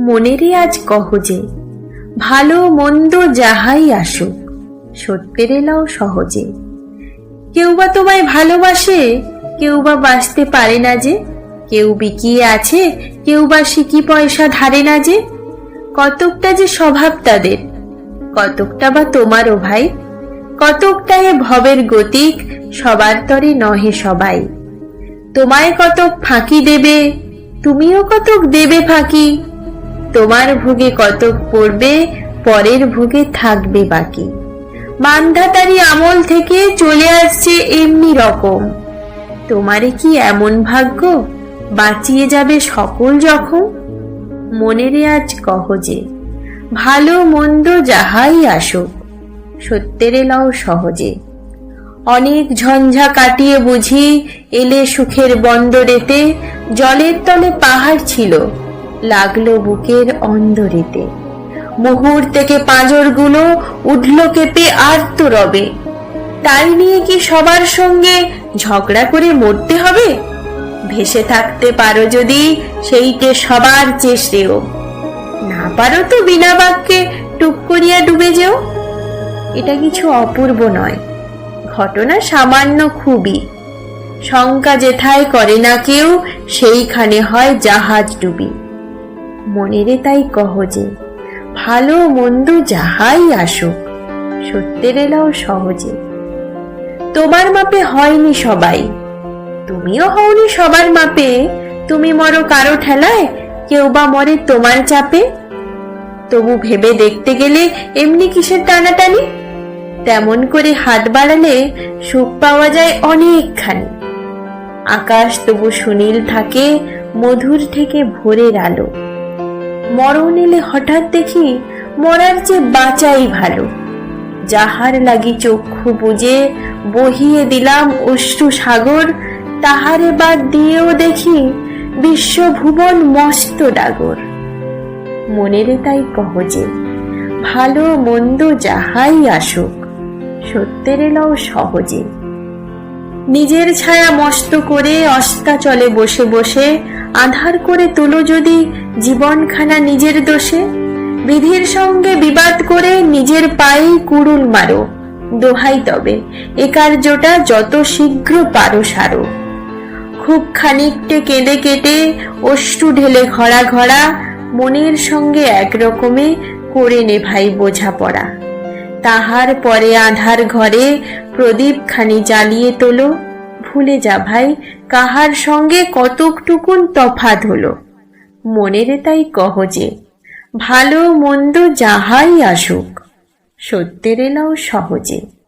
মনেরই আজ কহ যে, ভালো মন্দ যাহাই আসুক, সত্যের এলাও সহজে। কেউ বা তোমায় ভালোবাসে, কেউ বা বাঁচতে পারে না যে, কেউ বিকিয়ে আছে, কেউ বা সিকি পয়সা ধারে না যে। কতকটা যে স্বভাব তাদের, কতকটা বা তোমারও ভাই, কতকটা এ ভবের গতিক, সবার তরে নহে সবাই। তোমায় কতক ফাঁকি দেবে তুমিও কতক দেবে ফাঁকি? তোমার ভোগে কতক পড়বে, পরের ভোগে থাকবে বাকি। মান্ধাতারি আমল থেকে চলে আসছে এমনি রকম। তোমারে কি এমন ভাগ্য? বাঁচিয়ে যাবে সকল যখন মনেরে আজ কহ যে, ভালো মন্দ যাহাই আসুক, সত্যের এলাও সহজে। অনেক ঝঞ্ঝা কাটিয়ে বুঝি এলে সুখের বন্দরেতে, জলের তলে পাহাড় ছিল, লাগল বুকের অন্দরেতে। মুহুর থেকে পাঁজরগুলো উঠল কেঁপে আর্ত রবে। তাই নিয়ে কি সবার সঙ্গে ঝগড়া করে মরতে হবে? ভেসে থাকতে পারো যদি সেইটে সবার চেষ্টেও। না পারো তো বিনা বাক্যে টুক করিয়া ডুবে যেও। এটা কিছু অপূর্ব নয়। ঘটনা সামান্য খুবই। শঙ্কা যেথায় করে না কেউ, সেইখানে হয় জাহাজ ডুবি। মনেরে তাই কহ যে, ভালো মন্দ যাহাই আসুক, সত্যের এলাও সহজে। তোমার মাপে হয়নি সবাই, তুমিও হওনি সবার মাপে, তুমি মরো কারও ঠেলায়, কেউ বা মরে তোমার চাপে। তবু ভেবে দেখতে গেলে এমনি কিসের টানাটানি? তেমন করে হাত বাড়ালে সুখ পাওয়া যায় অনেকখানি। আকাশ তবু সুনীল থাকে, মধুর থেকে ভোরের আলো। মরণ এলে হঠাৎ দেখি মরার চেয়ে বাঁচাই ভালো। যাহার লাগি চক্ষু বুঝে বহিয়ে দিলাম অশ্রু সাগর, তাহারে বাদ দিয়েও দেখি বিশ্বভুবন মস্ত ডাগর। মনেরে তাই কহ যে, ভালো মন্দ যাহাই আসুক সত্যের এলাও সহজে। নিজের ছায়া মস্ত করে অস্তাচলে বসে বসে, আধার করে তোলো যদি জীবনখানা নিজের দোষে, বিধির সঙ্গে বিবাদ করে নিজের পায়েই কুড়ুল মারো, দোহাই তবে, এ কার্যটা যত শীঘ্র পারো সারো। খুব খানিকটে কেঁদে কেটে অশ্রু ঢেলে ঘড়া ঘড়া মনের সঙ্গে একরকমে করে নে ভাই বোঝাপড়া। তাহার পরে আধার ঘরে প্রদীপ খানি জ্বালিয়ে তোল। ভুলে যা ভাই, কাহার সঙ্গে কতকটুকুন তফাত হলো। মনের তাই কহ যে, ভালো মন্দ যাহাই আসুক, সত্যের এলাও সহজে।